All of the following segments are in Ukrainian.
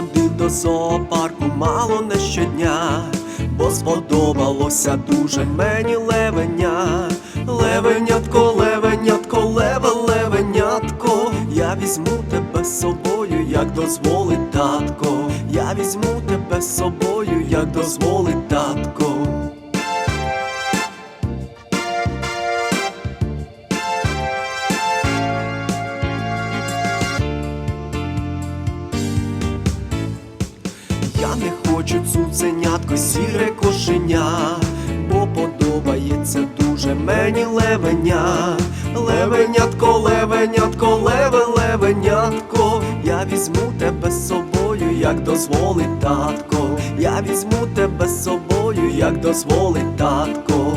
ходив до зоопарку мало не щодня, бо сподобалося дуже мені левеня. Левенятко, левенятко, леве, левенятко, я візьму тебе з собою, як дозволить татко. Я візьму тебе з собою, як дозволить татко. Не хочу цуценятко, сіре кошеня, бо подобається дуже мені левеня. Левенятко, левенятко, леве, левенятко, я візьму тебе з собою, як дозволить татко. Я візьму тебе з собою, як дозволить татко.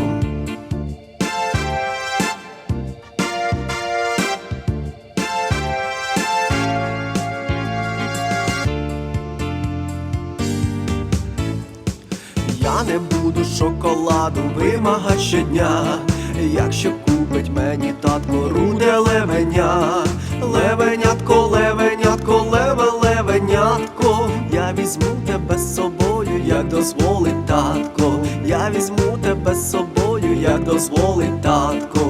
Не буду шоколаду вимагать щодня, якщо купить мені татко руде левеня, левенятко, левенятко, леве, левенятко, я візьму тебе з собою, як дозволить татко, я візьму тебе з собою, як дозволить татко.